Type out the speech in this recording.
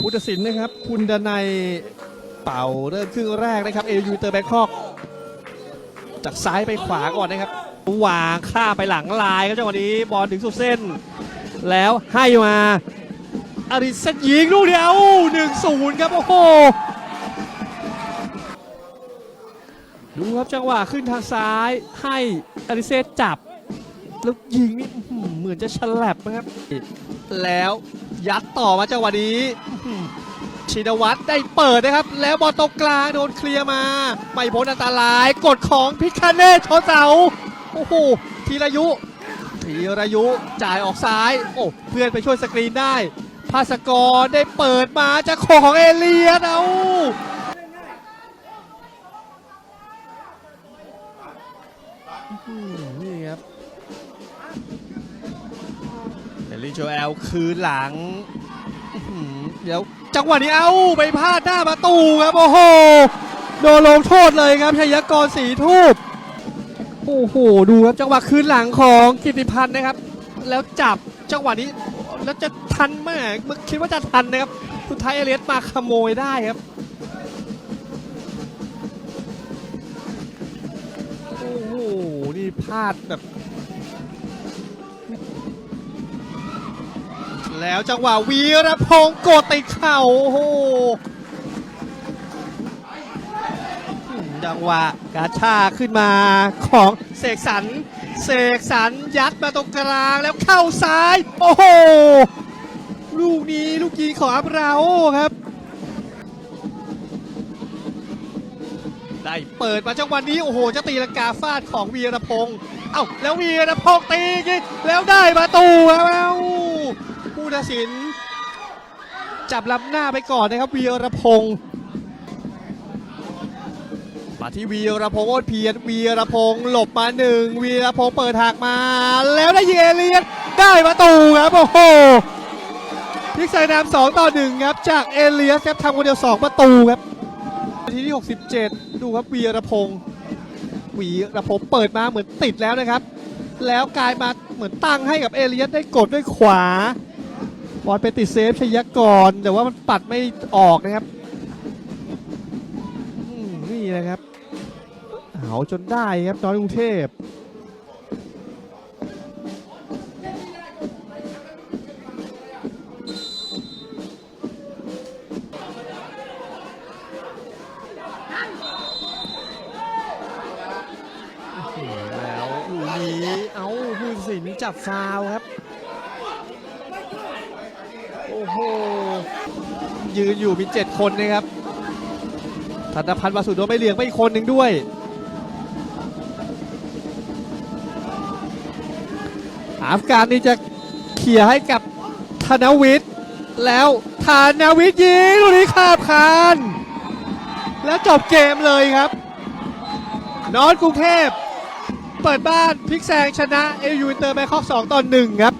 พุทธศิลป์นะครับ คุณดนัยเป่าเริ่มครึ่งแรกนะครับเอยูเตอร์แบงคอกจากซ้ายไปขวาก่อนนะครับวางข้าไปหลังลายครับจังหวะนี้บอลถึงสุดเส้น แล้วให้มาอาริสันยิงลูกเดียวหนึ่งศูนย์ครับ โอ้โหดูครับจังหวะขึ้นทางซ้ายให้อาริเซจับ แล้วยิงนี่เหมือนจะฉลับนะครับ แล้วยัดต่อมาจังหวะนี้ชินวัตรได้เปิดนะครับ แล้วบอลตรงกลางโดนเคลียร์มา ไม่พ้นอันตรายกดของพิคาเน่ชนเสาโอ้โหธีรยุธีรยุจ่ายออกซ้าย โอ้เพื่อนไปช่วยสกรีนได้ภาสกรได้เปิดมาจากของเอเลียนเอาอนี่ครับ เดลิโจเอลคืนหลังเดี๋ยวจังหวะนี้เอ้าไปพลาดหน้าประตูครับ โอ้โห โดนลงโทษเลยครับชัยกรสีทูบโอ้โห ดูครับจังหวะคืนหลังของกิติพันธ์นะครับ แล้วจับจังหวะนี้แล้วจะทันไหมคิดว่าจะทันนะครับ สุดท้ายเอเลสมาขโมยได้ครับโอ้โห นี่พลาดแบบ แล้วจังหวะวีรพงศ์กดติดเข่าโอ้โหจังหวะกาชาขึ้นมาของเสกสรรเสกสรรยัดมาตรงกลางแล้วเข้าซ้าย โอ้โห ลูกนี้ลูกยิงของอับราโอครับ ได้เปิดมาจังหวะนี้โอ้โหจะตีลังกาฟาดของวีรพงศ์เอ้าแล้ววีรพงศ์ตีอีกแล้วได้ประตูครับเอ้าผู้ตัดสิน จับลำหน้าไปก่อนนะครับวีรพงศ์มาที่วีรพงศ์โอดเพียรวีรพงศ์หลบมาหนึ่งวีรพงศ์เปิดทางมา แล้วได้ยิงเอเลียนได้ประตูครับโอ้โหพลิกใส่นำสองต่อหนึ่งครับจากเอเลียสครับทำคนเดียวสองประตูครับ ที่ 67 ดูครับวีรพงศ์วีรพงศ์เปิดมาเหมือนติดแล้วนะครับ แล้วกลายมาเหมือนตั้งให้กับเอเลียสได้กดด้วยขวาบอลไปติดเซฟชยกร แต่ว่ามันปัดไม่ออกนะครับนี่นะครับ เอาจนได้ครับน้อยกรุงเทพ สินจับฟาวครับ โอ้โห ยืนอยู่มี7คนนะครับธนพันธ์วาสุโดไม่เลี้ยงไปอีกคนหนึ่งด้วย อาฟการนี่จะเขี่ยให้กับธนวิทย์ แล้วธนวิทย์ยิงลูกนี้ขาบคาน แล้วจบเกมเลยครับ นอนกรุงเทพ เปิดบ้านพลิกแซงชนะเอยูอินเตอร์แบงคอก2ต่อ1ครับ